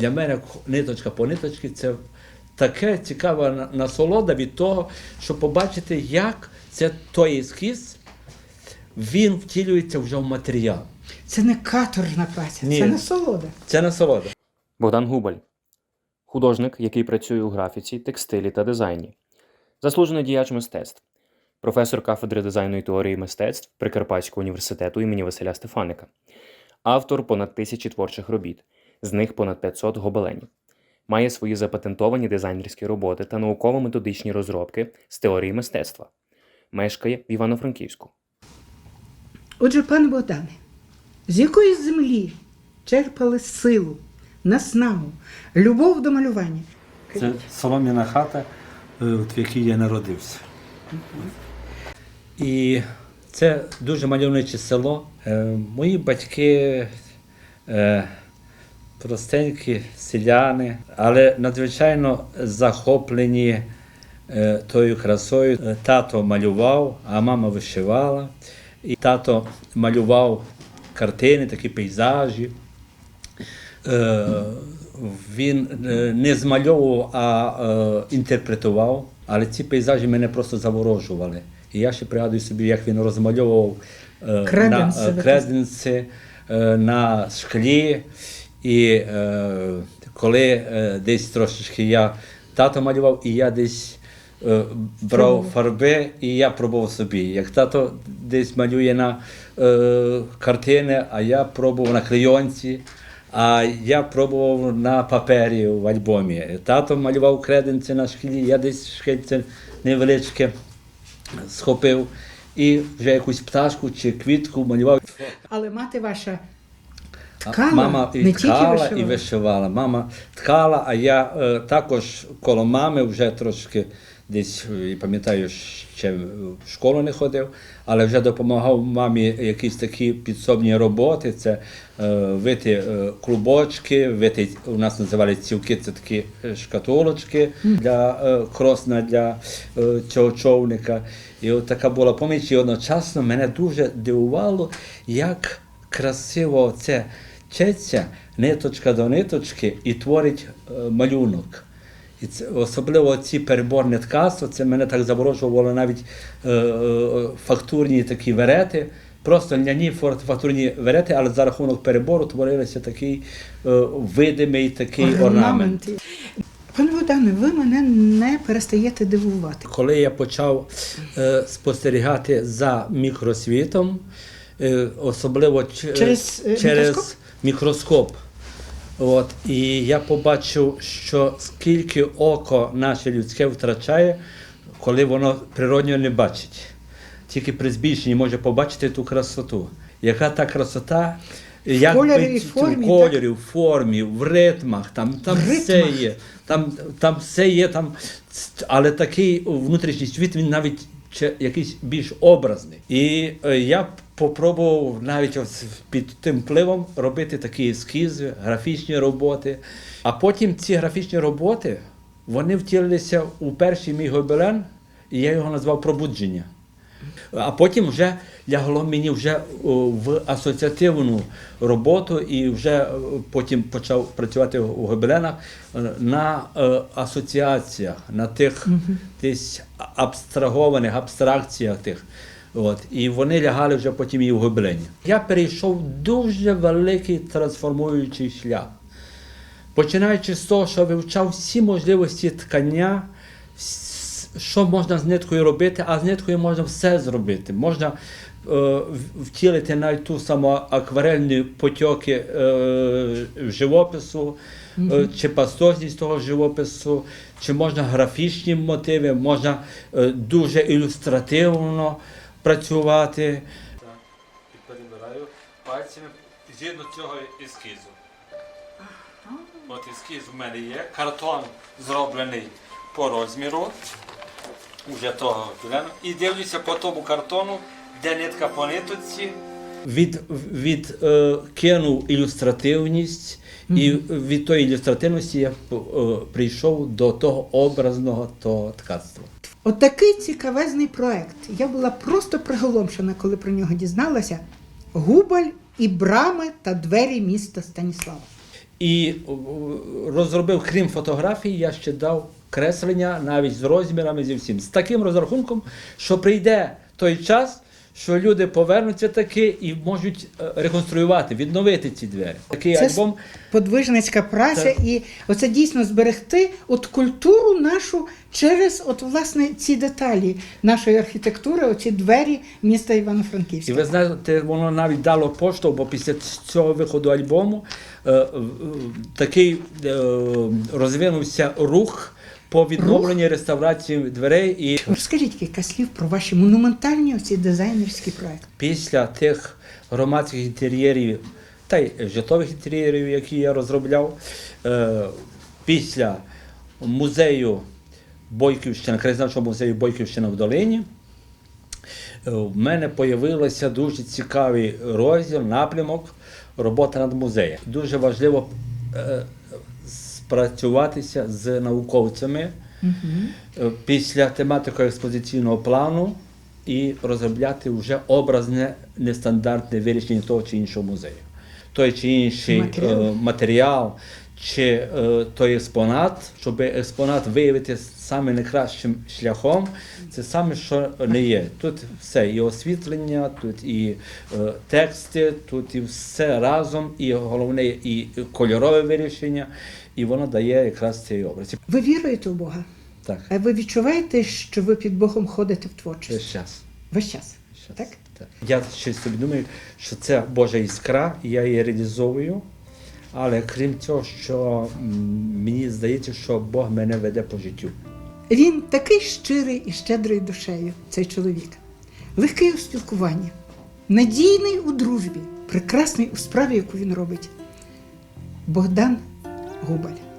для мене ниточка по ниточці це таке цікава насолода від того, щоб побачити, як це той ескіз, він втілюється вже в матеріал. Це не каторжна праця, Ні. це насолода. Це насолода. Богдан Губаль, художник, який працює у графіці, текстилі та дизайні, заслужений діяч мистецтв, професор кафедри дизайну і теорії мистецтв Прикарпатського університету імені Василя Стефаника, автор понад тисячі творчих робіт, з них понад 500 гобеленів. Має свої запатентовані дизайнерські роботи та науково-методичні розробки з теорії мистецтва. Мешкає в Івано-Франківську. Отже, пане Богдане, з якої землі черпали силу, наснагу, любов до малювання? Це солом'яна хата, е, от в якій я народився. І це дуже мальовниче село. Е, мої батьки е, простенькі селяни, але надзвичайно захоплені е, тою красою. Е, Тато малював, а мама вишивала. І тато малював картини, такі пейзажі. Е, він не змальовував, а е, інтерпретував. Але ці пейзажі мене просто заворожували. І я ще пригадую собі, як він розмальовував е, Креденси, на, е, креденси е, на шклі. І е, коли е, десь трошечки я тато малював, і я десь е, брав фарби, і я пробував собі. Як тато десь малює на е, картини, а я пробував на клейонці. А я пробував на папері в альбомі. Тато малював креденці на шкілі, я десь шкільце невеличке схопив і вже якусь пташку чи квітку малював. Але мати ваша ткала, Мама і не ткала, вишивала. і вишивала. Мама ткала, а я е, також коло мами вже трошки десь, е, я пам'ятаю, ще в школу не ходив, але вже допомагав мамі якісь такі підсобні роботи. Це е, вити е, клубочки, вити, у нас називали цівки, це такі е, шкатулочки для е, кросна для е, цього човника. І от така була поміч, і одночасно мене дуже дивувало, як красиво це четься ниточка до ниточки і творить е, малюнок. І це, особливо ці переборне ткацтво, це мене так заворожувало навіть е, е, фактурні такі верети, просто льняні фактурні верети, але за рахунок перебору творилися такий е, видимий такий орнамент. Пане Богдане, ви мене не перестаєте дивувати. Коли я почав е, спостерігати за мікросвітом, особливо Через, е, через мікроскоп? мікроскоп. От, і я побачив, що скільки око наше людське втрачає, коли воно природньо не бачить. Тільки при збільшенні може побачити ту красоту. Яка та красота? Як кольорі і формі, в кольорі, в формі, в ритмах, там, там В все є. Там, там все є, там, але такий внутрішній світ, він навіть якийсь більш образний. І е, я попробував навіть під тим впливом робити такі ескізи, графічні роботи. А потім ці графічні роботи вони втілилися у перший мій гобелен, і я його назвав Пробудження. А потім вже лягло мені вже в асоціативну роботу і вже е, потім почав працювати у гобеленах е, на е, асоціаціях, на тих десь абстрагованих абстракціях тих. От, і вони лягали вже потім і в гобелені. Я перейшов дуже великий трансформуючий шлях. Починаючи з того, що вивчав всі можливості ткання, що можна з ниткою робити, а з ниткою можна все зробити. Можна е, втілити навіть ту саму акварельні потьоки е, живопису, е, чи пастозність того живопису, чи можна графічні мотиви, можна е, дуже ілюстративно працювати. Перебираю пальцями згідно цього ескізу. От ескіз в мене є. Картон зроблений по розміру. Уже того плену. І дивлюся по тому картону, де нитка по ниточці. Від, від е, кинув ілюстративність, і від тої ілюстративності я е, прийшов до того образного того ткацтва. Отакий цікавезний проект. Я була просто приголомшена, коли про нього дізналася. Губаль і брами та двері міста Станіслава. І розробив, крім фотографій, я ще дав креслення навіть з розмірами зі всім. З таким розрахунком, що прийде той час, що люди повернуться таки і можуть е, реконструювати, відновити ці двері. Такий Це альбом. подвижницька праця, Так. і оце дійсно зберегти от культуру нашу через от власне ці деталі нашої архітектури, оці двері міста Івано-Франківська. ви знаєте, воно навіть дало поштовх, бо після цього виходу альбому е, е, такий е, розвинувся рух по відновленні реставрації дверей. І Розкажіть кілька слів про ваші монументальні оці дизайнерські проекти. після тих громадських інтер'єрів та й житлових інтер'єрів, які я розробляв, е, після музею Бойківщина, краєзнавчого музею Бойківщина в Долині. е, В мене з'явився дуже цікавий розділ, напрямок робота над музеєм. Дуже важливо е, спрацюватися з науковцями е, після тематики експозиційного плану і розробляти вже образне нестандартне вирішення того чи іншого музею. Той чи інший Матеріал. е, матеріал чи е, той експонат, щоб експонат виявити саме найкращим шляхом, це саме що не є. Тут все, і освітлення, тут і е, тексти, тут і все разом, і головне, і кольорове вирішення, і воно дає якраз цей образ. Ви віруєте в Бога? Так, А ви відчуваєте, що ви під Богом ходите в творчість? весь час. Весь час. Щас, Так? Я ще собі думаю, що це Божа іскра, і я її реалізовую. Але крім цього, що мені здається, що Бог мене веде по життю. Він такий щирий і щедрий душею, цей чоловік. Легкий у спілкуванні, надійний у дружбі, прекрасний у справі, яку він робить. Богдан Губаль.